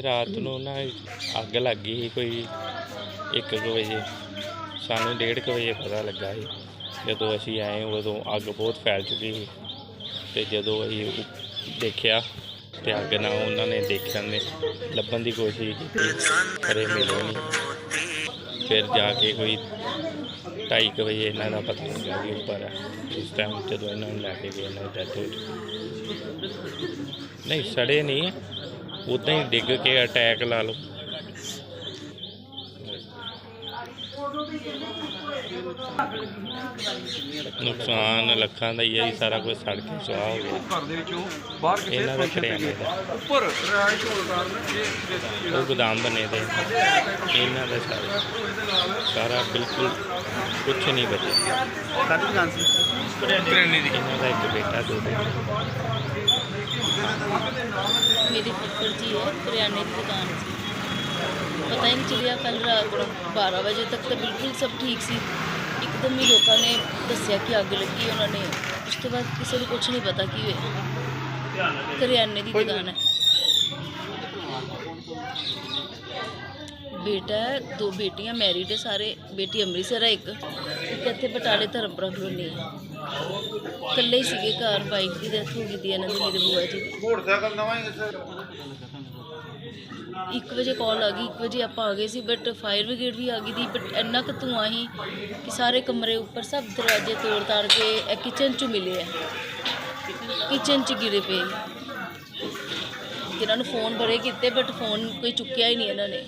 ਇਹ ਰਾਤ ਨੂੰ ਨਾ ਅੱਗ ਲੱਗ ਗਈ ਸੀ ਕੋਈ 1 ਵਜੇ। ਸਾਨੂੰ 1:30 ਵਜੇ ਪਤਾ ਲੱਗਾ ਸੀ। ਜਦੋਂ ਅਸੀਂ ਆਏ ਉਦੋਂ ਅੱਗ ਬਹੁਤ ਫੈਲ ਚੁੱਕੀ ਸੀ। ਤੇ ਜਦੋਂ ਅਸੀਂ ਉ- ਦੇਖਿਆ ਤੇ ਅੱਗ ਨਾਲ ਉਹਨਾਂ ਨੇ ਦੇਖਿਆ ਨੇ ਲੱਭਣ ਦੀ ਕੋਸ਼ਿਸ਼ ਕੀਤੀ ਪਰ ਇਹ ਮਿਲੇ ਨਹੀਂ। ਫਿਰ ਜਾ ਕੇ ਕੋਈ 2:30 ਵਜੇ ਇਹਨਾਂ ਦਾ ਪਤਾ ਲੱਗਾ ਕਿ ਉੱਪਰ ਹੈ ਉਸ ਟਾਈਮ ਜਦੋਂ ਇਹਨਾਂ ਨੂੰ ਲੈ ਕੇ ਗਏ, ਇਹਨਾਂ ਦੀ ਡੈਥ ਹੋ ਚੁੱਕੀ। ਨਹੀਂ, ਸੜੇ ਨਹੀਂ। ਉਦਾਂ ਹੀ ਡਿੱਗ ਕੇ ਅਟੈਕ ਲਾ ਲਓ। ਨੁਕਸਾਨ ਲੱਖਾਂ ਦਾ ਹੀ ਹੈ ਜੀ ਸਾਰਾ ਕੁਝ ਸੜ ਕੇ ਸੁਆਹ ਹੋ ਗਿਆ। ਘਰ ਦੇ ਵਿੱਚੋਂ ਬਾਹਰ ਕਿਸੇ ਇਹਨਾਂ ਦਾ ਕਰਿਆਨੇ ਦਾ। ਉੱਪਰ ਰਿਹਾਇਸ਼ ਹੋਣ ਕਾਰਨ ਇਹ ਉਹ ਗੋਦਾਮ ਬਣੇ ਦੇ। ਇਹਨਾਂ ਦਾ ਸਾਰਾ। ਸਾਰਾ ਬਿਲਕੁਲ ਕੁਝ ਨਹੀਂ ਬਚਿਆ। ਕਾਹਦੀ ਦੁਕਾਨ ਸੀ? ਕਰਿਆਨੇ ਦੀ ਇਹਨਾਂ ਦਾ ਇੱਕ ਬੇਟਾ ਦੋ ਬੇਟੇ मेरी फ़िक्र जी है, किराने की दुकान से पता ही नहीं चलिया कल रात को बारह बजे तक तो बिल्कुल सब ठीक सी। एकदम ही लोगों ने दसिया कि अग लगी उन्होंने। उसके बाद किसी को कुछ नहीं पता कि हुए करियाने की दुकान है। बेटा है दो बेटियाँ मैरिड है सारे। बेटी अमृतसर है एक। इतने बटाले धर्मपुरा कॉलोनी है। ਇਕੱਲੇ ਹੀ ਸੀਗੇ ਘਰ ਬਾਈਕ ਦੀ ਡੈਥ ਹੋ ਗਈ ਦੀ ਇਹਨਾਂ ਦੀ ਮੇਰੇ ਬੁਆ ਜੀ ਦੀ। ਮੋਟਰਸਾਈਕਲ ਨਵਾਂ ਹੀ ਸਰ 1 ਵਜੇ ਕਾਲ ਆ ਗਈ 1 ਵਜੇ ਆਪਾਂ ਆ ਗਏ ਸੀ ਬਟ ਫਾਇਰ ਬ੍ਰਿਗੇਡ ਵੀ ਆ ਗਈ ਦੀ ਬਟ ਇੰਨਾ ਕੁ ਧੂੰਆਂ ਸੀ ਕਿ ਸਾਰੇ ਕਮਰੇ ਉੱਪਰ ਸਭ ਦਰਵਾਜ਼ੇ ਤੋੜ ਤਾੜ ਕੇ ਇਹ ਕਿਚਨ 'ਚ ਮਿਲੇ ਆ। ਕਿਚਨ 'ਚ ਗਿਰੇ ਪਏ। ਇਹਨਾਂ ਨੂੰ ਫੋਨ ਬੜੇ ਕੀਤੇ ਬਟ ਫੋਨ ਕੋਈ ਚੁੱਕਿਆ ਹੀ ਨਹੀਂ ਇਹਨਾਂ ਨੇ।